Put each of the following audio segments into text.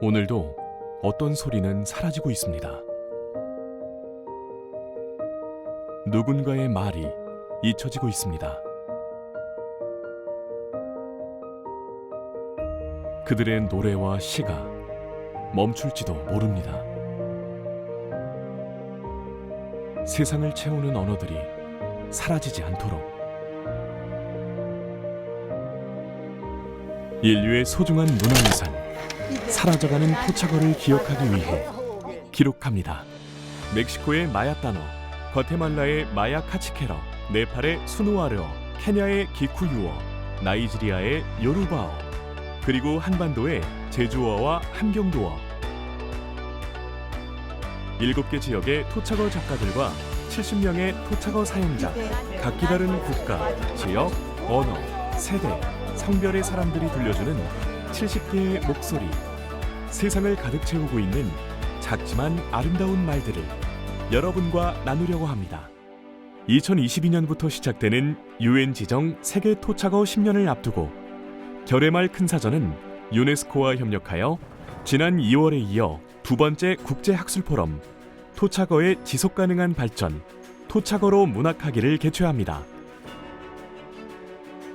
오늘도 어떤 소리는 사라지고 있습니다. 누군가의 말이 잊혀지고 있습니다. 그들의 노래와 시가 멈출지도 모릅니다. 세상을 채우는 언어들이 사라지지 않도록 인류의 소중한 문화유산 사라져가는 토착어를 기억하기 위해 기록합니다. 멕시코의 마야 단어, 과테말라의 마야 카치케러, 네팔의 수누아르어, 케냐의 기쿠유어, 나이지리아의 요루바어, 그리고 한반도의 제주어와 함경도어. 일곱 개 지역의 토착어 작가들과 70명의 토착어 사용자, 각기 다른 국가, 지역, 언어, 세대, 성별의 사람들이 들려주는 70개의 목소리. 세상을 가득 채우고 있는 작지만 아름다운 말들을 여러분과 나누려고 합니다. 2022년부터 시작되는 유엔 지정 세계 토착어 10년을 앞두고 결의말 큰 사전은 유네스코와 협력하여 지난 2월에 이어 두 번째 국제 학술 포럼 토착어의 지속 가능한 발전 토착어로 문학하기를 개최합니다.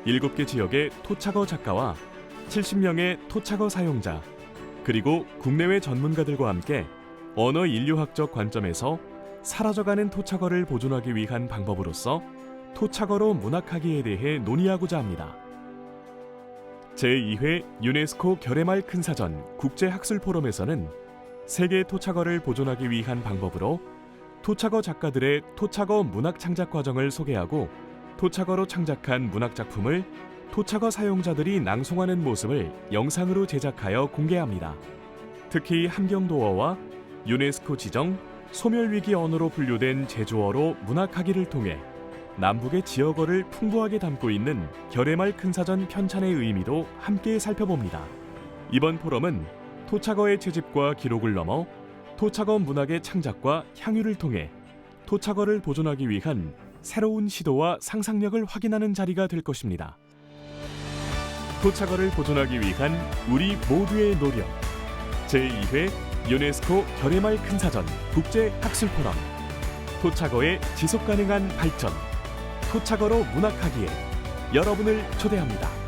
7개 지역의 토착어 작가와 70명의 토착어 사용자 그리고 국내외 전문가들과 함께 언어 인류학적 관점에서 사라져가는 토착어를 보존하기 위한 방법으로서 토착어로 문학하기에 대해 논의하고자 합니다. 제2회 유네스코 결의말 큰 사전 국제 학술 포럼에서는 세계 토착어를 보존하기 위한 방법으로 토착어 작가들의 토착어 문학 창작 과정을 소개하고 토착어로 창작한 문학 작품을 토착어 사용자들이 낭송하는 모습을 영상으로 제작하여 공개합니다. 특히 함경도어와 유네스코 지정 소멸위기 언어로 분류된 제주어로 문학하기를 통해 남북의 지역어를 풍부하게 담고 있는 결의말 큰 사전 편찬의 의미도 함께 살펴봅니다. 이번 포럼은 토착어의 채집과 기록을 넘어 토착어 문학의 창작과 향유를 통해 토착어를 보존하기 위한 새로운 시도와 상상력을 확인하는 자리가 될 것입니다. 토착어를 보존하기 위한 우리 모두의 노력. 제2회 유네스코 결의말 큰 사전 국제 학술 포럼. 토착어의 지속 가능한 발전. 토착어로 문학하기에 여러분을 초대합니다.